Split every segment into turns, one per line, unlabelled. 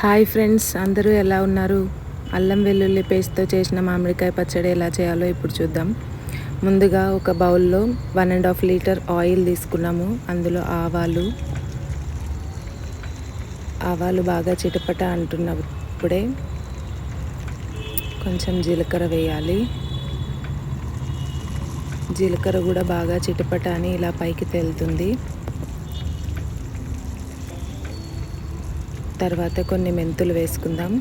Hi friends అందరూ ఎలా ఉన్నారు? అల్లం వెల్లుల్లి పేస్ట్తో చేసిన మామిడికాయ పచ్చడి ఎలా చేయాలో ఇప్పుడు చూద్దాం. ముందుగా ఒక బౌల్లో one and half litre oil తీసుకున్నాము. అందులో ఆవాలు ఆవాలు బాగా చిటపట అంటున్నప్పుడే కొంచెం జీలకర్ర వేయాలి. జీలకర్ర కూడా బాగా చిటపట అని ఇలా పైకి తేలుతుంది. తర్వాత కొన్ని మెంతులు వేసుకుందాం.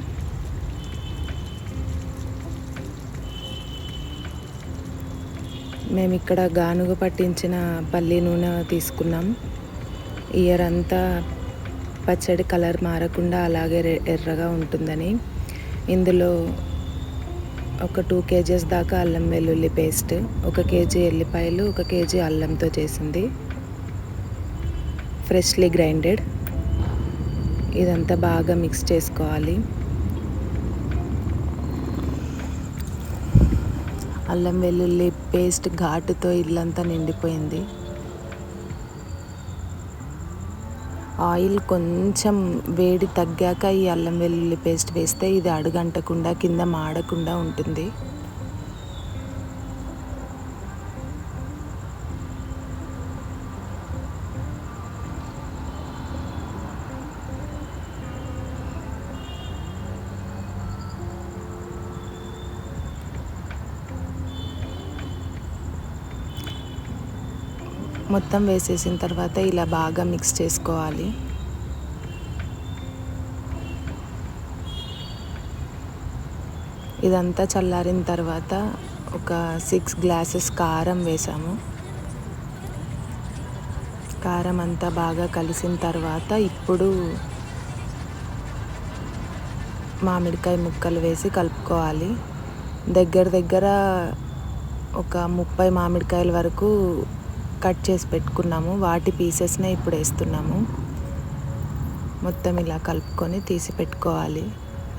మేము ఇక్కడ గానుగ పట్టించిన పల్లి నూనె తీసుకున్నాం. ఇయర్ అంతా పచ్చడి కలర్ మారకుండా అలాగే ఎర్రగా ఉంటుందని. ఇందులో ఒక టూ కేజీస్ దాకా అల్లం వెల్లుల్లి పేస్ట్ ఒక కేజీ ఎల్లిపాయలు ఒక కేజీ అల్లంతో చేసింది. Freshly grinded. ఇదంతా బాగా మిక్స్ చేసుకోవాలి. అల్లం వెల్లుల్లి పేస్ట్ ఘాటుతో ఇల్లంతా నిండిపోయింది. ఆయిల్ కొంచెం వేడి తగ్గాక ఈ అల్లం వెల్లుల్లి పేస్ట్ వేస్తే ఇది అడుగంటకుండా కింద మాడకుండా ఉంటుంది. మొత్తం వేసేసిన తర్వాత ఇలా బాగా మిక్స్ చేసుకోవాలి. ఇదంతా చల్లారిన తర్వాత ఒక సిక్స్ గ్లాసెస్ కారం వేసాము. కారం అంతా బాగా కలిసిన తర్వాత ఇప్పుడు మామిడికాయ ముక్కలు వేసి కలుపుకోవాలి. దగ్గర దగ్గర ఒక ముప్పై మామిడికాయల వరకు కట్ చేసి పెట్టుకున్నాము. వాటి పీసెస్నే ఇప్పుడు వేస్తున్నాము. మొత్తం ఇలా కలుపుకొని తీసి పెట్టుకోవాలి.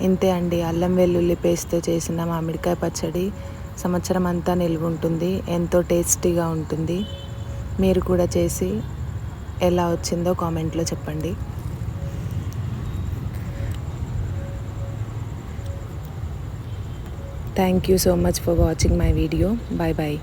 ఇంతే అండి. అల్లం వెల్లుల్లి పేస్ట్తో చేసిన మామిడికాయ పచ్చడి సంవత్సరం అంతా నిల్వ ఉంటుంది ఎంతో టేస్టీగా ఉంటుంది. మీరు కూడా చేసి ఎలా వచ్చిందో కామెంట్లో చెప్పండి. Thank you so much for watching my video bye bye